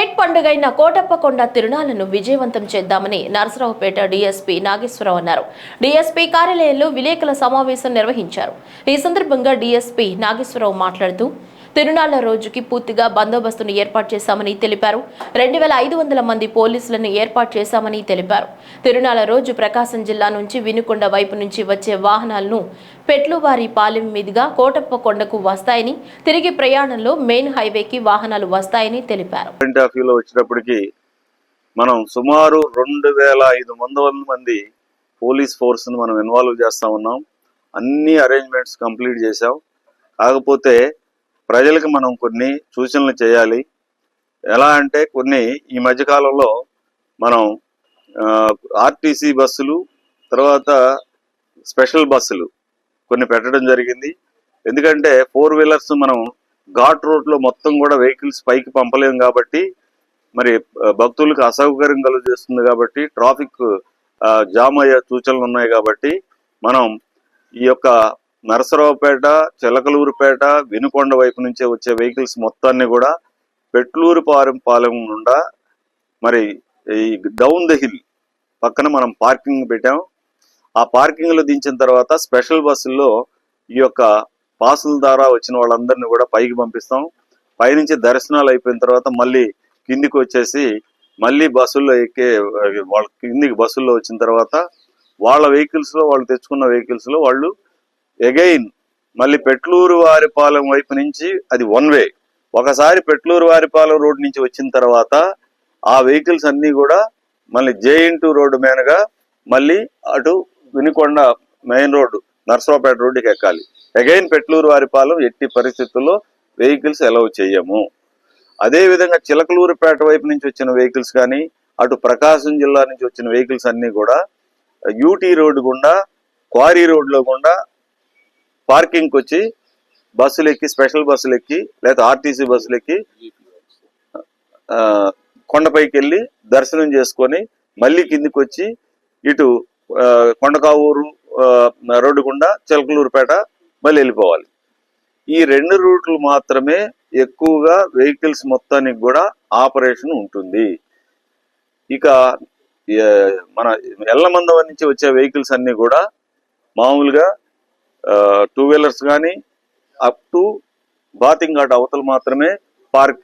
State పండుగైన Kotappakonda తిరునాళ్ళను విజయవంతం చేద్దామని Narasaraopet DSP Nageswararao అన్నారు. డీఎస్పీ కార్యాలయంలో విలేకరుల సమావేశం నిర్వహించారు. ఈ సందర్భంగా డీఎస్పీ నాగేశ్వరరావు మాట్లాడుతూ తిరునాళ్ళ రోజుకి పూర్తిగా బందోబస్తును ఏర్పాటు చేశామని తెలిపారు. రెండు వేల ఐదు వందల మంది పోలీసులను ఏర్పాటు చేశామని తెలిపారు. తిరునాళ్ళ రోజు ప్రకాశం జిల్లా నుంచి వినుకొండ వైపు నుంచి వచ్చే వాహనాలను పెట్లువారి పాలెం మీదుగా కోటప్పకొండకు వస్తాయని తిరిగి ప్రయాణంలో మెయిన్ హైవేకి వాహనాలు వస్తాయని తెలిపారు. వచ్చినప్పటికీ మనం సుమారు రెండు వేల ఐదు వందల మంది పోలీస్ ఫోర్స్ను మనం ఇన్వాల్వ్ చేస్తా ఉన్నాం. అన్ని అరేంజ్మెంట్స్ కంప్లీట్ చేసాం కాకపోతే ప్రజలకు మనం కొన్ని సూచనలు చేయాలి. ఎలా అంటే కొన్ని ఈ మధ్యకాలంలో మనం ఆర్టీసీ బస్సులు తర్వాత స్పెషల్ బస్సులు కొన్ని పెట్టడం జరిగింది. ఎందుకంటే ఫోర్ వీలర్స్ మనం ఘాట్ రోడ్లో మొత్తం కూడా వెహికల్స్ పైకి పంపలేము కాబట్టి మరి భక్తులకు అసౌకర్యం కలుగజేస్తుంది కాబట్టి ట్రాఫిక్ జామ్ అయ్యే సూచనలు ఉన్నాయి కాబట్టి మనం ఈ యొక్క నరసరావుపేట చిలకలూరుపేట వినుకొండ వైపు నుంచే వచ్చే వెహికల్స్ మొత్తాన్ని కూడా పెట్లూరు పాలెం పాలెం నుండా మరి ఈ డౌన్ ద హిల్ పక్కన మనం పార్కింగ్ పెట్టాం. ఆ పార్కింగ్లో దించిన తర్వాత స్పెషల్ బస్సుల్లో ఈ యొక్క పాసుల ద్వారా వచ్చిన వాళ్ళందరినీ కూడా పైకి పంపిస్తాం. పైనుంచి దర్శనాలు అయిపోయిన తర్వాత మళ్ళీ కిందికి వచ్చేసి మళ్ళీ బస్సుల్లో ఎక్కే వాళ్ళ కిందికి బస్సుల్లో వచ్చిన తర్వాత వాళ్ళ వెహికల్స్లో వాళ్ళు తెచ్చుకున్న వెహికల్స్లో వాళ్ళు ఎగైన్ మళ్ళీ పెట్లూరు వారిపాలెం వైపు నుంచి అది వన్ వే ఒకసారి పెట్లూరు వారిపాలెం రోడ్ నుంచి వచ్చిన తర్వాత ఆ వెహికల్స్ అన్నీ కూడా మళ్ళీ జేఎన్ టూ రోడ్డు మీదగా మళ్ళీ అటు వినుకొండ మెయిన్ రోడ్డు నర్సరావుపేట రోడ్డుకి ఎక్కాలి. అగైన్ పెట్లూరు వారిపాలెం ఎట్టి పరిస్థితుల్లో వెహికల్స్ అలౌ చేయము. అదేవిధంగా చిలకలూరుపేట వైపు నుంచి వచ్చిన వెహికల్స్ కానీ అటు ప్రకాశం జిల్లా నుంచి వచ్చిన వెహికల్స్ అన్నీ కూడా యూటీ రోడ్డు గుండా క్వారీ రోడ్లో గుండా పార్కింగ్కి వచ్చి బస్సులు ఎక్కి స్పెషల్ బస్సులు ఎక్కి లేదా ఆర్టీసీ బస్సులు ఎక్కి కొండపైకి వెళ్ళి దర్శనం చేసుకొని మళ్ళీ కిందికి వచ్చి ఇటు కొండకావూరు రోడ్డు గుండా చిలకలూరుపేట మళ్ళీ వెళ్ళిపోవాలి. ఈ రెండు రూట్లు మాత్రమే ఎక్కువగా వెహికల్స్ మొత్తానికి కూడా ఆపరేషన్ ఉంటుంది. ఇక మన ఎల్లమందం నుంచి వచ్చే వెహికల్స్ అన్నీ కూడా మామూలుగా టూ వీలర్స్ కానీ అప్ టు బాతింగ్ ఘాట్ అవతల మాత్రమే పార్కింగ్